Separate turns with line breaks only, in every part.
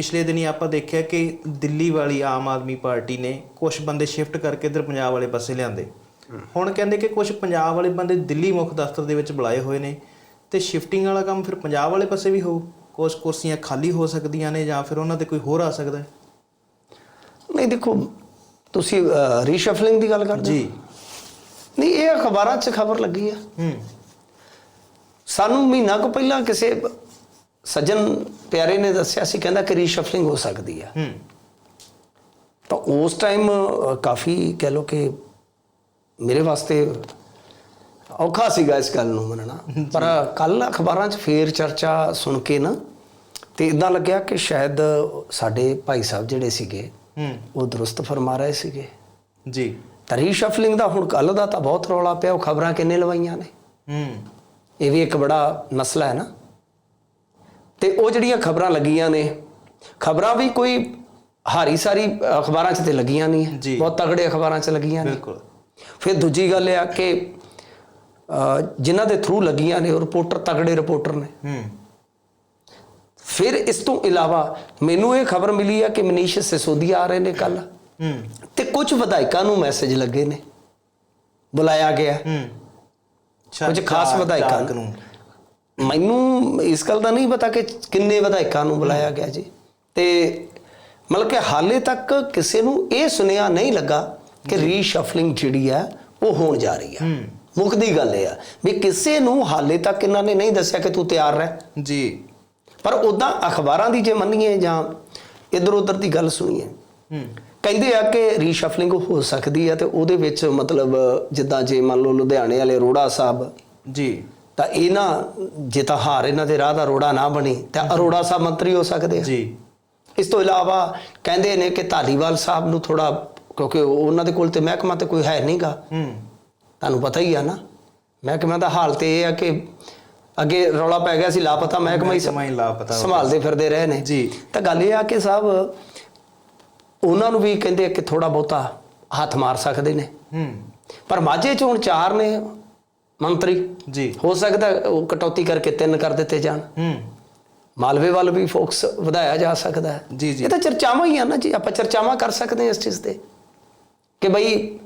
ਪਿਛਲੇ ਦਿਨੀ ਆਪਾਂ ਦੇਖਿਆ ਕਿ ਦਿੱਲੀ ਵਾਲੀ ਆਮ ਆਦਮੀ ਪਾਰਟੀ ਨੇ ਕੁਝ ਬੰਦੇ ਸ਼ਿਫਟ ਕਰਕੇ ਇਧਰ ਪੰਜਾਬ ਵਾਲੇ ਪਾਸੇ ਲਿਆਂਦੇ। ਹੁਣ ਕਹਿੰਦੇ ਕਿ ਕੁਝ ਪੰਜਾਬ ਵਾਲੇ ਬੰਦੇ ਦਿੱਲੀ ਮੁੱਖ ਦਫ਼ਤਰ ਦੇ ਵਿੱਚ ਬੁਲਾਏ ਹੋਏ ਨੇ ਤੇ ਸ਼ਿਫਟਿੰਗ ਵਾਲਾ ਕੰਮ ਫਿਰ ਪੰਜਾਬ ਵਾਲੇ ਪਾਸੇ ਵੀ ਹੋਊ। ਕੁਝ ਕੁਰਸੀਆਂ ਖਾਲੀ ਹੋ ਸਕਦੀਆਂ ਨੇ ਜਾਂ ਫਿਰ ਉਹਨਾਂ ਤੇ ਕੋਈ ਹੋਰ ਆ ਸਕਦਾ ਹੈ?
ਨਹੀਂ ਦੇਖੋ ਤੁਸੀਂ ਰੀਸ਼ਫਲਿੰਗ ਦੀ ਗੱਲ ਕਰਦੇ ਹੋ?
ਜੀ।
ਨਹੀਂ ਇਹ ਅਖਬਾਰਾਂ 'ਚ ਖਬਰ ਲੱਗੀ ਆ।
ਹੂੰ।
ਸਾਨੂੰ ਮਹੀਨਾ ਕੁ ਪਹਿਲਾਂ ਕਿਸੇ ਸੱਜਣ ਪਿਆਰੇ ਨੇ ਦੱਸਿਆ ਸੀ ਕਹਿੰਦਾ ਕਿ ਰੀਸ਼ਫਲਿੰਗ ਹੋ ਸਕਦੀ ਆ।
ਹੂੰ।
ਤਾਂ ਉਸ ਟਾਈਮ ਕਾਫੀ ਕਹਿ ਲੋ ਕਿ ਮੇਰੇ ਵਾਸਤੇ ਔਖਾ ਸੀਗਾ ਇਸ ਗੱਲ ਨੂੰ ਮੰਨਣਾ। ਪਰ ਕੱਲ ਅਖਬਾਰਾਂ 'ਚ ਫੇਰ ਚਰਚਾ ਸੁਣ ਕੇ ਨਾ ਤੇ ਇਦਾਂ ਲੱਗਿਆ ਕਿ ਸ਼ਾਇਦ ਸਾਡੇ ਭਾਈ ਸਾਹਿਬ ਜਿਹੜੇ ਸੀਗੇ
ਹੂੰ।
ਉਹ ਦਰੁਸਤ ਫਰਮਾ ਰਹੇ ਸੀਗੇ।
ਜੀ।
ਤਾਂ ਰੀਸ਼ਫਲਿੰਗ ਦਾ ਹੁਣ ਕੱਲ ਦਾ ਤਾਂ ਬਹੁਤ ਰੌਲਾ ਪਿਆ ਉਹ ਖਬਰਾਂ ਕਿੰਨੇ ਲਵਾਈਆਂ ਨੇ।
ਹੂੰ।
ਇਹ ਵੀ ਇੱਕ ਬੜਾ ਮਸਲਾ ਹੈ ਨਾ। ਤੇ ਉਹ ਜਿਹੜੀਆਂ ਖਬਰਾਂ ਲੱਗੀਆਂ ਨੇ ਖਬਰਾਂ ਵੀ ਕੋਈ ਹਾਰੀ ਸਾਰੀ ਅਖਬਾਰਾਂ 'ਚ ਤੇ ਲੱਗੀਆਂ ਨਹੀਂ। ਬਹੁਤ ਤਗੜੇ ਅਖਬਾਰਾਂ 'ਚ ਲੱਗੀਆਂ ਨੇ
ਬਿਲਕੁਲ।
ਫਿਰ ਦੂਜੀ ਗੱਲ ਇਹ ਆ ਕਿ ਜਿਨ੍ਹਾਂ ਦੇ ਥਰੂ ਲੱਗੀਆਂ ਨੇ ਉਹ ਰਿਪੋਰਟਰ ਤਗੜੇ ਰਿਪੋਰਟਰ ਨੇ।
ਹੂੰ।
ਫਿਰ ਇਸ ਤੋਂ ਇਲਾਵਾ ਮੈਨੂੰ ਇਹ ਖਬਰ ਮਿਲੀ ਆ ਕਿ ਮਨੀਸ਼ ਸਿਸੋਦੀਆ ਆ ਰਹੇ ਨੇ ਕੱਲ
ਹੂੰ।
ਤੇ ਕੁਝ ਵਿਧਾਇਕਾਂ ਨੂੰ ਮੈਸੇਜ ਲੱਗੇ ਨੇ। ਬੁਲਾਇਆ ਗਿਆ।
ਹੂੰ।
ਕੁਝ ਖਾਸ ਵਿਧਾਇਕਾਂ ਨੂੰ। ਮੈਨੂੰ ਇਸ ਗੱਲ ਦਾ ਨਹੀਂ ਪਤਾ ਕਿ ਕਿੰਨੇ ਵਿਧਾਇਕਾਂ ਨੂੰ ਬੁਲਾਇਆ ਗਿਆ ਜੀ। ਤੇ ਮਤਲਬ ਕਿ ਹਾਲੇ ਤੱਕ ਕਿਸੇ ਨੂੰ ਇਹ ਸੁਨੇਹਾ ਨਹੀਂ ਲੱਗਾ ਕਿ ਰੀਸ਼ਫਲਿੰਗ ਜਿਹੜੀ ਆ ਉਹ ਹੋਣ ਜਾ ਰਹੀ ਆ ਮੁੱਖ ਦੀ ਗੱਲ ਇਹ ਆ ਵੀ ਕਿਸੇ ਨੂੰ ਹਾਲੇ ਤੱਕ ਇਹਨਾਂ ਨੇ ਨਹੀਂ ਦੱਸਿਆ ਕਿ ਤੂੰ ਤਿਆਰ ਰਹਿ।
ਜੀ।
ਪਰ ਉਦਾਂ ਅਖਬਾਰਾਂ ਦੀ ਜੇ ਮੰਨੀਏ ਜਾਂ ਇਧਰ ਉਧਰ ਦੀ ਗੱਲ ਸੁਣੀਏ।
ਹੂੰ।
ਕਹਿੰਦੇ ਆ ਕਿ ਰੀਸ਼ਫਲਿੰਗ ਹੋ ਸਕਦੀ ਆ ਤੇ ਉਹਦੇ ਵਿੱਚ ਮਤਲਬ ਜਿੱਦਾਂ ਜੇ ਮੰਨ ਲਓ ਲੁਧਿਆਣੇ ਵਾਲੇ ਰੋੜਾ ਸਾਹਿਬ
ਜੀ।
ਤਾਂ ਇਹ ਨਾ ਜੇ ਤਾਂ ਹਾਰ ਇਹਨਾਂ ਦੇ ਰਾਹ ਦਾ ਰੋੜਾ ਨਾ ਬਣੀ ਤਾਂ ਅਰੋੜਾ ਸਾਹਿਬ ਮੰਤਰੀ ਹੋ ਸਕਦੇ ਆ।
ਜੀ।
ਇਸ ਤੋਂ ਇਲਾਵਾ ਕਹਿੰਦੇ ਨੇ ਕਿ ਧਾਲੀਵਾਲ ਸਾਹਿਬ ਨੂੰ ਥੋੜਾ ਕਿਉਂਕਿ ਉਹਨਾਂ ਦੇ ਕੋਲ ਤੇ ਮਹਿਕਮਾ ਤੇ ਕੋਈ ਹੈ ਨਹੀਂਗਾ।
ਹੂੰ।
ਤੁਹਾਨੂੰ ਪਤਾ ਹੀ ਆ ਨਾ ਮਹਿਕਮਾ ਦਾ ਹਾਲ ਤੇ ਇਹ ਆ ਕਿ ਅੱਗੇ ਰੌਲਾ ਪੈ ਗਿਆ ਸੀ ਲਾਪਤਾ ਮਹਿਕਮਾ ਹੀ
ਮਹਿਕਮਾ ਹੀ ਲਾਪਤਾ
ਸੰਭਾਲਦੇ ਫਿਰਦੇ ਰਹੇ ਨੇ।
ਜੀ।
ਤਾਂ ਗੱਲ ਇਹ ਆ ਕਿ ਸਾਹਿਬ ਉਹਨਾਂ ਨੂੰ ਵੀ ਕਹਿੰਦੇ ਕਿ ਥੋੜਾ ਬਹੁਤਾ ਹੱਥ ਮਾਰ ਸਕਦੇ ਨੇ।
ਹੂੰ।
ਪਰ ਮਾਝੇ ਚ ਚਾਰ ਨੇ ਮੰਤਰੀ?
ਜੀ।
ਹੋ ਸਕਦਾ ਉਹ ਕਟੌਤੀ ਕਰਕੇ ਤਿੰਨ ਕਰ ਦਿੱਤੇ ਜਾਣ।
ਹੂੰ।
ਮਾਲਵੇ ਵੱਲ ਵੀ ਫੋਕਸ ਵਧਾਇਆ ਜਾ ਸਕਦਾ ਹੈ।
ਜੀ, ਜੀ।
ਇਹ ਤਾਂ ਚਰਚਾਵਾਂ ਹੀ ਆ ਨਾ ਜੀ। ਆਪਾਂ ਚਰਚਾਵਾਂ ਕਰ ਸਕਦੇ ਹਾਂ ਇਸ ਚੀਜ਼ ਤੇ। ਕਿ ਬਈ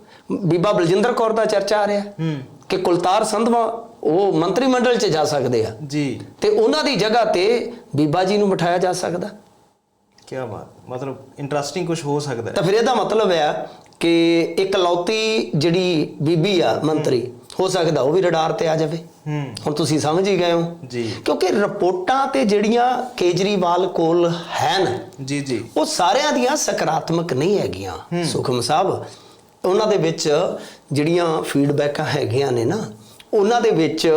ਬੀਬਾ ਬਲਜਿੰਦਰ ਕੌਰ ਦਾ ਚਰਚਾ ਆ ਰਿਹਾ
ਹੂੰ
ਕਿ ਕੁਲਤਾਰ ਸੰਧਵਾ ਉਹ ਮੰਤਰੀ ਮੰਡਲ 'ਚ ਜਾ ਸਕਦੇ ਆ।
ਜੀ।
ਤੇ ਉਹਨਾਂ ਦੀ ਜਗ੍ਹਾ ਤੇ ਬੀਬਾ ਜੀ ਨੂੰ ਬਿਠਾਇਆ ਜਾ ਸਕਦਾ।
ਕੀ ਬਾਤ। ਮਤਲਬ ਇੰਟਰਸਟਿੰਗ ਕੁਝ ਹੋ ਸਕਦਾ
ਤਾਂ ਫਿਰ ਇਹਦਾ ਮਤਲਬ ਹੈ ਕਿ ਇੱਕ ਲੌਤੀ ਜਿਹੜੀ ਬੀਬੀ ਆ ਮੰਤਰੀ ਹੋ ਸਕਦਾ ਉਹ ਵੀ ਰਡਾਰ ਤੇ ਆ ਜਾਵੇ। ਹੁਣ ਤੁਸੀਂ ਸਮਝ ਹੀ ਗਏ ਹੋ।
ਜੀ।
ਕਿਉਂਕਿ ਰਿਪੋਰਟਾਂ ਤੇ ਜਿਹੜੀਆਂ ਕੇਜਰੀਵਾਲ ਕੋਲ ਹਨ
ਜੀ ਜੀ।
ਉਹ ਸਾਰਿਆਂ ਦੀਆਂ ਸਕਾਰਾਤਮਕ ਨਹੀਂ ਹੈਗੀਆਂ। ਸੁਖਮ ਸਾਹਿਬ ਉਹਨਾਂ ਦੇ ਵਿੱਚ ਜਿਹੜੀਆਂ ਫੀਡਬੈਕਾਂ ਹੈਗੀਆਂ ਨੇ ਨਾ ਉਹਨਾਂ ਦੇ ਵਿੱਚ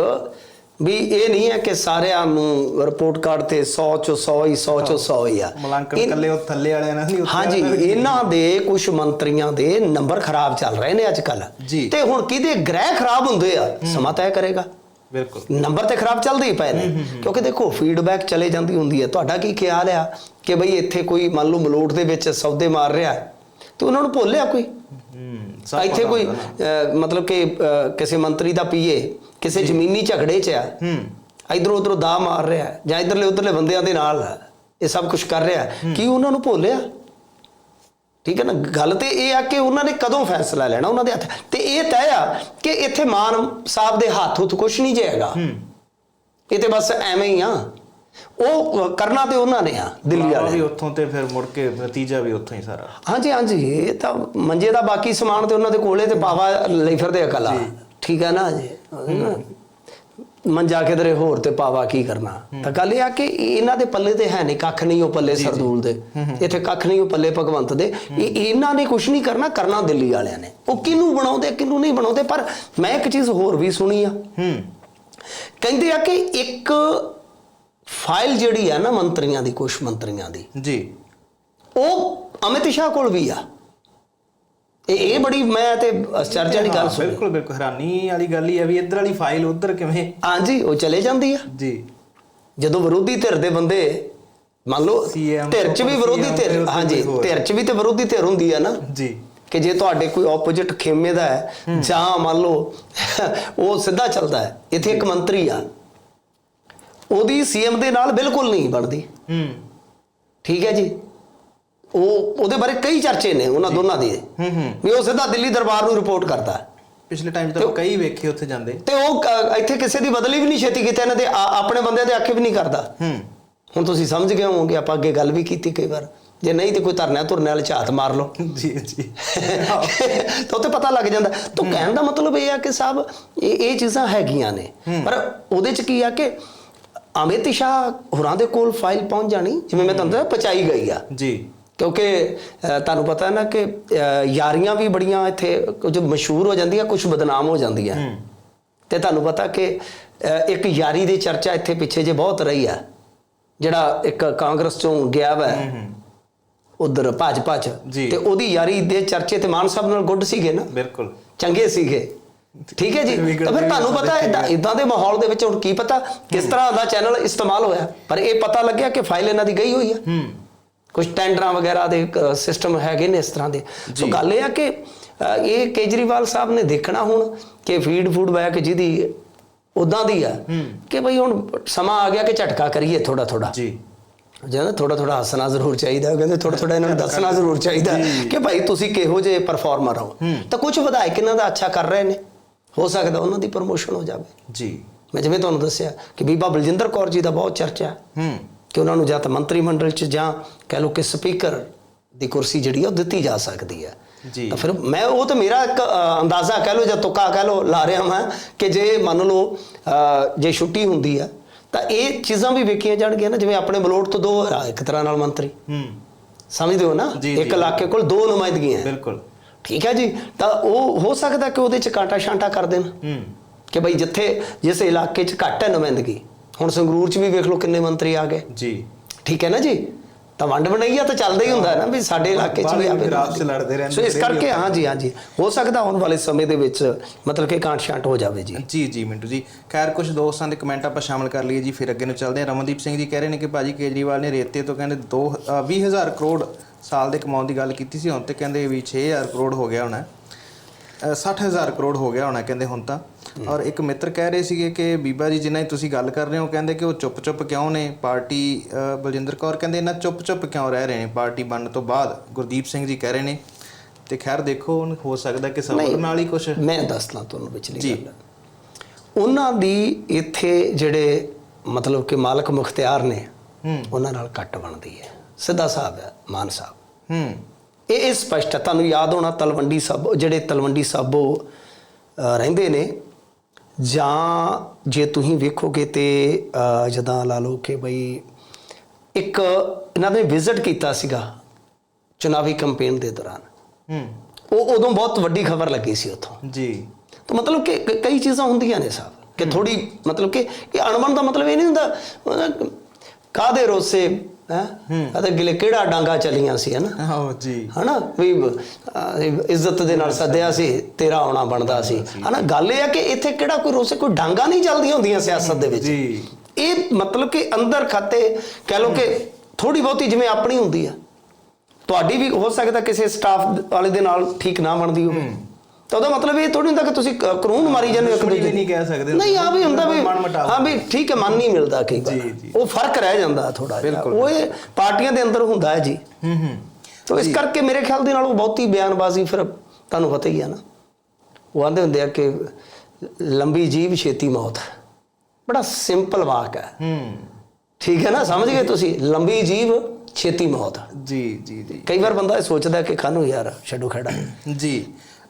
ਵੀ ਇਹ ਨਹੀਂ ਹੈ ਕਿ ਸਾਰਿਆਂ ਨੂੰ ਰਿਪੋਰਟ ਕਾਰਡ ਤੇ 100 ਚੋਂ 100 ਹੀ 100 ਚੋਂ 100 ਹੀ ਆ।
ਮਲਾਂਕਣ
ਇਹ-
ਕੱਲੇ ਉਹ ਥੱਲੇ ਵਾਲਿਆਂ ਨਾਲ ਨਹੀਂ ਉੱਤੇ
ਹਾਂਜੀ। ਇਹਨਾਂ ਦੇ ਕੁਝ ਮੰਤਰੀਆਂ ਦੇ ਨੰਬਰ ਖਰਾਬ ਚੱਲ ਰਹੇ ਨੇ ਅੱਜ ਕੱਲ। ਤੇ ਹੁਣ ਕਿਹਦੇ ਗ੍ਰਹਿ ਖਰਾਬ ਹੁੰਦੇ ਆ ਸਮਾਂ ਤੈਅ ਕਰੇਗਾ।
ਬਿਲਕੁਲ।
ਨੰਬਰ ਤੇ ਖਰਾਬ ਚੱਲਦੇ ਹੀ ਪਏ ਨੇ। ਕਿਉਂਕਿ ਦੇਖੋ ਫੀਡਬੈਕ ਚਲੇ ਜਾਂਦੀ ਹੁੰਦੀ ਹੈ। ਤੁਹਾਡਾ ਕੀ ਖਿਆਲ ਆ ਕਿ ਬਈ ਇੱਥੇ ਕੋਈ ਮੰਨ ਲਓ ਮਲੋਟ ਦੇ ਵਿੱਚ ਸੌਦੇ ਮਾਰ ਰਿਹਾ ਹੈ, ਤੇ ਉਹਨਾਂ ਨੂੰ ਭੁੱਲਿਆ ਕੋਈ? ਇੱਥੇ ਕੋਈ ਮਤਲਬ ਕਿ ਕਿਸੇ ਮੰਤਰੀ ਦਾ ਪੀਏ ਕਿਸੇ ਜ਼ਮੀਨੀ ਝਗੜੇ 'ਚ ਆ
ਹੂੰ।
ਇਧਰੋਂ ਉਧਰੋਂ ਦਾ ਮਾਰ ਰਿਹਾ ਜਾਂ ਇਧਰਲੇ ਉਧਰਲੇ ਬੰਦਿਆਂ ਦੇ ਨਾਲ ਇਹ ਸਭ ਕੁਝ ਕਰ ਰਿਹਾ। ਕੀ ਉਹਨਾਂ ਨੂੰ ਭੁੱਲਿਆ ਠੀਕ ਹੈ ਨਾ? ਗੱਲ ਤੇ ਇਹ ਆ ਕਿ ਉਹਨਾਂ ਨੇ ਕਦੋਂ ਫੈਸਲਾ ਲੈਣਾ ਉਹਨਾਂ ਦੇ ਹੱਥ? ਤੇ ਇਹ ਤੈਅ ਆ ਕਿ ਇੱਥੇ ਮਾਨ ਸਾਹਿਬ ਦੇ ਹੱਥ ਹੁੱਥ ਕੁਝ ਨਹੀਂ ਜਾਏਗਾ
ਹੂੰ।
ਇਹ ਤੇ ਬਸ ਐਵੇਂ ਹੀ ਆ। ਉਹ ਕਰਨਾ ਤੇ ਉਹਨਾਂ ਨੇ ਆ ਦਿੱਲੀ ਵਾਲੇ।
ਵੀ ਉੱਥੋਂ ਤੇ ਫਿਰ ਮੁੜ ਕੇ ਨਤੀਜਾ ਵੀ ਉੱਥੋਂ ਹੀ ਸਾਰਾ।
ਹਾਂਜੀ ਹਾਂਜੀ ਇਹ ਤਾਂ ਮੰਜੇ ਦਾ ਬਾਕੀ ਸਮਾਨ ਤੇ ਉਹਨਾਂ ਦੇ ਕੋਲੇ ਤੇ ਪਾਵਾ ਲਈ ਫਿਰਦੇ ਅਕਲਾ ਠੀਕ ਹੈ ਨਾ ਜੀ? ਮੰਜਾ ਕਿਧਰੇ ਹੋਰ ਤੇ ਪਾਵਾ ਕੀ ਕਰਨਾ? ਤਾਂ ਗੱਲ ਇਹ ਆ ਕਿ ਇਹਨਾਂ ਦੇ ਪੱਲੇ ਤੇ ਹੈ ਨਹੀਂ ਕੱਖ ਨਹੀਂ ਉਹ ਪੱਲੇ ਸਰਦੂਲ ਦੇ। ਇੱਥੇ ਕੱਖ ਨਹੀਂ ਉਹ ਪੱਲੇ ਭਗਵੰਤ ਦੇ। ਇਹ ਇਹਨਾਂ ਨੇ ਕੁਝ ਨਹੀਂ ਕਰਨਾ ਕਰਨਾ ਦਿੱਲੀ ਵਾਲਿਆਂ ਨੇ। ਉਹ ਕਿਹਨੂੰ ਬਣਾਉਂਦੇ ਕਿਹਨੂੰ ਨਹੀਂ ਬਣਾਉਂਦੇ? ਪਰ ਮੈਂ ਇੱਕ ਚੀਜ਼ ਹੋਰ ਵੀ ਸੁਣੀ ਆ।
ਹੂੰ।
ਕਹਿੰਦੇ ਆ ਕਿ ਇੱਕ ਫਾਈਲ ਜਿਹੜੀ ਆ ਨਾ ਮੰਤਰੀਆਂ ਦੀ ਕੁਝ ਮੰਤਰੀਆਂ ਦੀ
ਜੀ।
ਉਹ ਅਮਿਤ ਸ਼ਾਹ ਕੋਲ ਵੀ ਆ। ਇਹ ਇਹ ਬੜੀ ਮੈਂ ਤੇ ਚਰਚਾ ਦੀ ਗੱਲ ਸੁਣੀ।
ਬਿਲਕੁਲ ਬਿਲਕੁਲ। ਹੈਰਾਨੀ ਵਾਲੀ ਗੱਲ ਹੀ ਹੈ ਵੀ ਇੱਧਰ ਵਾਲੀ ਫਾਈਲ ਉੱਧਰ ਕਿਵੇਂ?
ਹਾਂਜੀ ਉਹ ਚਲੇ ਜਾਂਦੀ ਆ।
ਜੀ।
ਜਦੋਂ ਵਿਰੋਧੀ ਧਿਰ ਦੇ ਬੰਦੇ ਮੰਨ ਲਓ ਧਿਰ ਚ ਵੀ ਵਿਰੋਧੀ ਧਿਰ ਹਾਂਜੀ। ਧਿਰ ਚ ਵੀ ਤੇ ਵਿਰੋਧੀ ਧਿਰ ਹੁੰਦੀ ਆ ਨਾ।
ਜੀ।
ਕਿ ਜੇ ਤੁਹਾਡੇ ਕੋਈ ਆਪੋਜੀਟ ਖੇਮੇ ਦਾ ਹੈ ਜਾਂ ਮੰਨ ਲਓ ਉਹ ਸਿੱਧਾ ਚੱਲਦਾ ਹੈ ਇੱਥੇ ਇੱਕ ਮੰਤਰੀ ਆ। ਉਹਦੀ ਸੀਐਮ ਦੇ ਨਾਲ ਬਿਲਕੁਲ ਨਹੀਂ ਬਣਦੀ।
ਹੂੰ।
ਠੀਕ ਹੈ ਜੀ? ਉਹ ਉਹਦੇ ਬਾਰੇ ਕਈ ਚਰਚੇ ਨੇ ਉਹਨਾਂ ਦੋਨਾਂ ਦੇ।
ਹੂੰ ਹੂੰ।
ਵੀ ਉਹ ਸਿੱਧਾ ਦਿੱਲੀ ਦਰਬਾਰ ਨੂੰ ਰਿਪੋਰਟ ਕਰਦਾ। ਹੈ।
ਪਿਛਲੇ ਟਾਈਮ 'ਚ ਤਾਂ ਕਈ ਵੇਖੇ ਉੱਥੇ ਜਾਂਦੇ।
ਤੇ ਉਹ ਕ- ਇੱਥੇ ਕਿਸੇ ਦੀ ਬਦਲੀ ਵੀ ਨਹੀਂ ਛੇਤੀ ਕੀਤੀ ਇਹਨਾਂ ਦੇ ਆ- ਆਪਣੇ ਬੰਦਿਆਂ ਦੇ ਆਖੇ ਵੀ ਨਹੀਂ ਕਰਦਾ।
ਹੂੰ।
ਹੁਣ ਤੁਸੀਂ ਸਮਝ ਗਏ ਹੋਵੋਗੇ ਆਪਾਂ ਅੱਗੇ ਗੱਲ ਵੀ ਕੀਤੀ ਕਈ ਵਾਰ। ਜੇ ਨਹੀਂ ਤੇ ਕੋਈ ਧਰਨਾ ਧੁਰਨੇ ਵਾਲੇ ਝਾਤ ਮਾਰ ਲਓ।
ਜੀ ਜੀ।
ਤਾਂ ਉੱਥੇ ਪਤਾ ਲੱਗ ਜਾਂਦਾ। ਤਾਂ ਕਹਿਣ ਦਾ ਮਤਲਬ ਇਹ ਆ ਕਿ ਸਾਹਿਬ ਇਹ ਇਹ ਚੀਜ਼ਾਂ ਹੈਗੀਆਂ ਨੇ। ਪਰ ਉਹਦੇ ਚ ਕੀ ਆ ਕਿ ਅਮਿਤ ਸ਼ਾਹ ਹੋਰਾਂ ਦੇ ਕੋਲ ਫਾਈਲ ਪਹੁੰਚ ਜਾਣੀ ਜਿਵੇਂ ਮੈਂ ਤੁਹਾਨੂੰ ਦੱਸਿਆ ਪਹੁੰਚਾਈ ਗਈ ਆ।
ਜੀ।
ਕਿਉਂਕਿ ਤੁਹਾਨੂੰ ਪਤਾ ਹੈ ਨਾ ਕਿ ਯਾਰੀਆਂ ਵੀ ਬੜੀਆਂ ਇੱਥੇ ਕੁਝ ਮਸ਼ਹੂਰ ਹੋ ਜਾਂਦੀਆਂ ਕੁਝ ਬਦਨਾਮ ਹੋ ਜਾਂਦੀਆਂ। ਤੇ ਤੁਹਾਨੂੰ ਪਤਾ ਕਿ ਇੱਕ ਯਾਰੀ ਦੀ ਚਰਚਾ ਇੱਥੇ ਪਿੱਛੇ ਜੇ ਬਹੁਤ ਰਹੀ ਆ। ਜਿਹੜਾ ਇੱਕ ਕਾਂਗਰਸ ਚੋਂ ਗਿਆ ਵਾ ਉਧਰ ਭਾਜਪਾ ਚ। ਤੇ ਉਹਦੀ ਯਾਰੀ ਦੇ ਚਰਚੇ ਤੇ ਮਾਨ ਸਾਹਿਬ ਨਾਲ ਗੁੱਡ ਸੀਗੇ ਨਾ।
ਬਿਲਕੁਲ।
ਚੰਗੇ ਸੀਗੇ। ਠੀਕ ਹੈ ਜੀ? ਤਾਂ ਫਿਰ ਤੁਹਾਨੂੰ ਪਤਾ ਇਦਾਂ। ਇਦਾਂ ਦੇ ਮਾਹੌਲ ਦੇ ਵਿੱਚ ਹੁਣ ਕੀ ਪਤਾ ਕਿਸ ਤਰ੍ਹਾਂ ਦਾ ਚੈਨਲ ਇਸਤੇਮਾਲ ਹੋਇਆ। ਪਰ ਇਹ ਪਤਾ ਲੱਗਿਆ ਕਿ ਫਾਈਲ ਇਹਨਾਂ ਦੀ ਗਈ ਹੋਈ ਹੂੰ। ਕੁਝ ਟੈਂਡਰਾਂ ਵਗੈਰਾ ਦੇ ਸਿਸਟਮ ਹੈਗੇ ਨੇ ਇਸ ਤਰ੍ਹਾਂ ਦੇ। ਸੋ। ਗੱਲ ਇਹ ਆ ਕਿ ਇਹ ਕੇਜਰੀਵਾਲ ਸਾਹਿਬ ਨੇ ਦੇਖਣਾ ਹੁਣ ਕਿ ਫੀਡ ਫੂਡ ਬੈਕ ਜਿਹਦੀ ਉਦਾਂ ਦੀ ਆ ਕਿ ਭਈ ਹੁਣ ਸਮਾਂ ਆ ਗਿਆ ਕਿ ਝਟਕਾ ਕਰੀਏ ਥੋੜਾ ਥੋੜਾ
ਜੀ।
ਜਿਹਨਾਂ ਥੋੜਾ ਥੋੜਾ ਹੱਸਣਾ ਜ਼ਰੂਰ ਚਾਹੀਦਾ ਕਹਿੰਦੇ ਥੋੜਾ ਥੋੜਾ ਇਹਨਾਂ ਨੂੰ ਦੱਸਣਾ ਜ਼ਰੂਰ ਚਾਹੀਦਾ ਕਿ ਭਾਈ ਤੁਸੀਂ ਕਿਹੋ ਜਿਹੇ ਪਰਫਾਰਮਰ ਹੋ। ਤਾਂ ਕੁਝ ਵਿਧਾਇਕ ਇਹਨਾਂ ਦਾ ਅੱਛਾ ਕਰ ਰਹੇ ਨੇ? ਹੋ ਸਕਦਾ ਉਹਨਾਂ ਦੀ ਪ੍ਰਮੋਸ਼ਨ ਹੋ ਜਾਵੇ।
ਜੀ।
ਮੈਂ ਜਿਵੇਂ ਤੁਹਾਨੂੰ ਦੱਸਿਆ ਕਿ ਬੀਬਾ ਬਲਜਿੰਦਰ ਕੌਰ ਜੀ ਦਾ ਬਹੁਤ ਚਰਚਾ। ਹੈ
ਹੂੰ।
ਕਿ ਉਹਨਾਂ ਨੂੰ ਜਾਂ ਤਾਂ ਮੰਤਰੀ ਮੰਡਲ ਚ ਜਾਂ ਕਹਿ ਲਓ ਕਿ ਸਪੀਕਰ ਦੀ ਕੁਰਸੀ ਜਿਹੜੀ ਆ ਉਹ ਦਿੱਤੀ ਜਾ ਸਕਦੀ ਹੈ।
ਜੀ।
ਤਾਂ ਫਿਰ ਮੈਂ ਉਹ ਤਾਂ ਮੇਰਾ ਇੱਕ ਅੰਦਾਜ਼ਾ ਕਹਿ ਲਓ ਜਾਂ ਤੁੱਕਾ ਕਹਿ ਲਓ ਲਾ ਰਿਹਾ ਮੈਂ ਕਿ ਜੇ ਮੰਨ ਲਓ ਜੇ ਛੁੱਟੀ ਹੁੰਦੀ ਆ ਤਾਂ ਇਹ ਚੀਜ਼ਾਂ ਵੀ ਵੇਖੀਆਂ ਜਾਣਗੀਆਂ ਨਾ ਜਿਵੇਂ ਆਪਣੇ ਬਲੋਟ ਤੋਂ ਦੋ ਇੱਕ ਤਰ੍ਹਾਂ ਨਾਲ ਮੰਤਰੀ।
ਹੂੰ।
ਸਮਝਦੇ ਹੋ ਨਾ? ਇੱਕ। ਇਲਾਕੇ ਕੋਲ ਦੋ ਨੁਮਾਇੰਦਗੀਆਂ ਹੈ।
ਬਿਲਕੁਲ।
ਠੀਕ ਹੈ ਜੀ? ਤਾਂ ਉਹ ਹੋ ਸਕਦਾ ਕਿ ਉਹਦੇ ਚ ਕਾਂਟਾ ਸ਼ਾਂਟਾ ਕਰ ਦੇਣ।
ਹੂੰ।
ਕਿ ਭਾਈ ਜਿੱਥੇ ਜਿਸ ਇਲਾਕੇ ਚ ਘੱਟ ਹੈ ਨੁਮਾਇੰਦਗੀ। ਹੁਣ ਸੰਗਰੂਰ ਚ ਵੀ ਵੇਖ ਲਓ ਕਿੰਨੇ ਮੰਤਰੀ ਆ ਗਏ।
ਜੀ।
ਠੀਕ ਹੈ ਨਾ ਜੀ? ਤਾਂ ਵੰਡ ਬਣਾਈਆ ਤਾਂ ਚੱਲਦਾ ਹੀ ਹੁੰਦਾ ਹੈ ਨਾ ਵੀ ਸਾਡੇ ਇਲਾਕੇ 'ਚ ਵੀ ਆਵੇ।
ਆਪਸ 'ਚ ਲੜਦੇ ਰਹਿੰਦੇ
ਸੋ ਇਸ ਕਰਕੇ ਹਾਂ ਜੀ ਹਾਂ ਜੀ ਹੋ ਸਕਦਾ ਆਉਣ ਵਾਲੇ ਸਮੇਂ ਦੇ ਵਿੱਚ ਮਤਲਬ ਕਿ ਕਾਂਟ ਛਾਂਟ ਹੋ ਜਾਵੇ ਜੀ।
ਜੀ ਜੀ ਮਿੰਟੂ ਜੀ। ਖੈਰ ਕੁਝ ਦੋਸਤਾਂ ਦੇ ਕਮੈਂਟ ਆਪਾਂ ਸ਼ਾਮਲ ਕਰ ਲਈਏ ਜੀ ਫਿਰ ਅੱਗੇ ਨੂੰ ਚੱਲਦੇ ਹਾਂ। ਰਮਨਦੀਪ ਸਿੰਘ ਜੀ ਕਹਿ ਰਹੇ ਨੇ ਕਿ ਭਾਜੀ ਕੇਜਰੀਵਾਲ ਨੇ ਰੇਤੇ ਤੋਂ ਕਹਿੰਦੇ 2 20000 ਕਰੋੜ ਸਾਲ ਦੇ ਕਮਾਉਣ ਦੀ ਗੱਲ ਕੀਤੀ ਸੀ ਹੁਣ ਤੇ ਕਹਿੰਦੇ ਵੀ 6000 ਕਰੋੜ ਹੋ ਗਿਆ ਹੋਣਾ। 60000 ਕਰੋੜ ਹੋ ਗਿਆ ਹੋਣਾ ਕਹਿੰਦੇ ਹੁਣ ਤਾਂ। ਔਰ ਇੱਕ ਮਿੱਤਰ ਕਹਿ ਰਹੇ ਸੀਗੇ ਕਿ ਬੀਬਾ ਜੀ ਜਿਨ੍ਹਾਂ ਦੀ ਤੁਸੀਂ ਗੱਲ ਕਰ ਰਹੇ ਹੋ ਕਹਿੰਦੇ ਕਿ ਉਹ ਚੁੱਪ-ਚੁੱਪ ਕਿਉਂ ਨੇ? ਪਾਰਟੀ ਬਲਜਿੰਦਰ ਕੌਰ ਕਹਿੰਦੇ ਇਹਨਾਂ ਚੁੱਪ-ਚੁੱਪ ਕਿਉਂ ਰਹਿ ਰਹੇ ਨੇ? ਪਾਰਟੀ ਬਣਨ ਤੋਂ ਬਾਅਦ ਗੁਰਦੀਪ ਸਿੰਘ ਜੀ ਕਹਿ ਰਹੇ ਨੇ। ਤੇ ਖੈਰ ਦੇਖੋ ਹੋ ਸਕਦਾ ਕਿ ਸਬਰ ਨਾਲ ਹੀ ਕੁਝ
ਮੈਂ ਦੱਸਦਾ ਤੁਹਾਨੂੰ ਵਿਚਲੀ
ਜੀ।
ਗੱਲ। ਉਹਨਾਂ ਦੀ ਇੱਥੇ ਜਿਹੜੇ ਮਤਲਬ ਕਿ ਮਾਲਕ ਮੁਖਤਿਆਰ ਨੇ ਉਹਨਾਂ ਨਾਲ ਕੱਟ ਬਣਦੀ ਹੈ। ਸਿੱਧਾ ਸਾਹਿਬ ਹੈ ਮਾਨ ਸਾਹਿਬ।
ਹੂੰ।
ਇਹ ਇਹ ਸਪਸ਼ਟ ਹੈ। ਤੁਹਾਨੂੰ ਯਾਦ ਹੋਣਾ ਤਲਵੰਡੀ ਸਾਬੋ ਜਿਹੜੇ ਤਲਵੰਡੀ ਸਾਬੋ ਰਹਿੰਦੇ ਨੇ। ਜਾਂ ਜੇ ਤੁਸੀਂ ਵੇਖੋਗੇ ਤੇ ਜਦਾਂ ਲਾ ਲਓ ਕਿ ਬਈ ਇੱਕ ਇਹਨਾਂ ਨੇ ਵਿਜ਼ਿਟ ਕੀਤਾ ਸੀਗਾ ਚੁਣਾਵੀ ਕੈਂਪੇਨ ਦੇ ਦੌਰਾਨ।
ਹੂੰ।
ਉਹ ਉਦੋਂ ਬਹੁਤ ਵੱਡੀ ਖਬਰ ਲੱਗੀ ਸੀ ਉੱਥੋਂ।
ਜੀ।
ਤਾਂ ਮਤਲਬ ਕਿ ਕਈ ਚੀਜ਼ਾਂ ਹੁੰਦੀਆਂ ਨੇ ਸਾਹਿਬ ਕਿ ਥੋੜੀ ਮਤਲਬ ਕਿ ਇਹ ਅਣਮਨ ਦਾ ਮਤਲਬ ਇਹ ਨਹੀਂ ਹੁੰਦਾ। ਕਾਦੇ ਰੋਸੇ ਹੈ? ਅਤੇ ਗਿਲੇ ਕਿਹੜਾ ਡਾਂਗਾ ਚਲੀਆਂ ਸੀ ਹਨਾ
ਆਹੋ ਜੀ।
ਹਨਾ? ਵੀ ਅਹ, ਇੱਜ਼ਤ ਦੇ ਨਾਲ ਸੱਦਿਆ ਸੀ ਤੇਰਾ ਆਉਣਾ ਬਣਦਾ ਸੀ। ਹਨਾ? ਗੱਲ ਇਹ ਆ ਕਿ ਇੱਥੇ ਕਿਹੜਾ ਕੋਈ ਰੋਸੇ ਕੋਈ ਡਾਂਗਾ ਨਹੀਂ ਚੱਲਦੀਆਂ ਹੁੰਦੀਆਂ ਸਿਆਸਤ ਦੇ ਵਿੱਚ।
ਜੀ।
ਇਹ ਮਤਲਬ ਕਿ ਅੰਦਰ ਖਾਤੇ ਕਹਿ ਲਓ ਕਿ ਥੋੜੀ ਬਹੁਤੀ ਜਿਵੇਂ ਆਪਣੀ ਹੁੰਦੀ ਆ। ਤੁਹਾਡੀ ਵੀ ਹੋ ਸਕਦਾ ਕਿਸੇ ਸਟਾਫ ਵਾਲੇ ਦੇ ਨਾਲ ਠੀਕ ਨਾ ਬਣਦੀ ਹੋਵੇ। ਤਾਂ ਉਹਦਾ ਮਤਲਬ ਇਹ ਥੋੜੀ ਹੁੰਦਾ ਕਿ ਤੁਸੀਂ ਕ- ਕਾਨੂੰਨ ਮਾਰੀ ਜਾਂਦੇ ਹੋ ਇੱਕ ਦੂਜੇ
ਨਹੀਂ ਕਹਿ ਸਕਦੇ
ਨਹੀਂ ਆ ਵੀ ਹੁੰਦਾ ਵੀ। ਹਾਂ ਵੀ ਠੀਕ ਹੈ ਮਨ ਨਹੀਂ ਮਿਲਦਾ ਕਈ ਵਾਰ। ਉਹ ਫ਼ਰਕ ਰਹਿ ਜਾਂਦਾ ਥੋੜਾ ਜਿਹਾ। ਉਹ ਇਹ ਪਾਰਟੀਆਂ ਦੇ ਅੰਦਰ ਹੁੰਦਾ ਹੈ ਜੀ।
ਹੂੰ ਹੂੰ।
ਤੋ ਇਸ ਕਰਕੇ ਮੇਰੇ ਖਿਆਲ ਦੇ ਨਾਲ ਉਹ ਬਹੁਤੀ ਬਿਆਨਬਾਜ਼ੀ ਫਿਰ ਤੁਹਾਨੂੰ ਪਤਾ ਹੀ ਆ ਨਾ। ਉਹ ਆਂਦੇ ਹੁੰਦੇ ਆ ਕਿ ਲੰਬੀ ਜੀਵ ਛੇਤੀ ਮੌਤ ਬੜਾ ਸਿੰਪਲ ਵਾਕ ਹੈ।
ਹੂੰ।
ਠੀਕ ਹੈ ਨਾ ਸਮਝ ਗਏ ਤੁਸੀਂ? ਲੰਬੀ ਜੀਵ ਛੇਤੀ ਮੌਤ।
ਜੀ ਜੀ ਜੀ।
ਕਈ ਵਾਰ ਬੰਦਾ ਇਹ ਸੋਚਦਾ ਕਿ ਖਾਨੂੰ ਯਾਰ ਛੱਡੋ ਖੜਾ।
ਜੀ।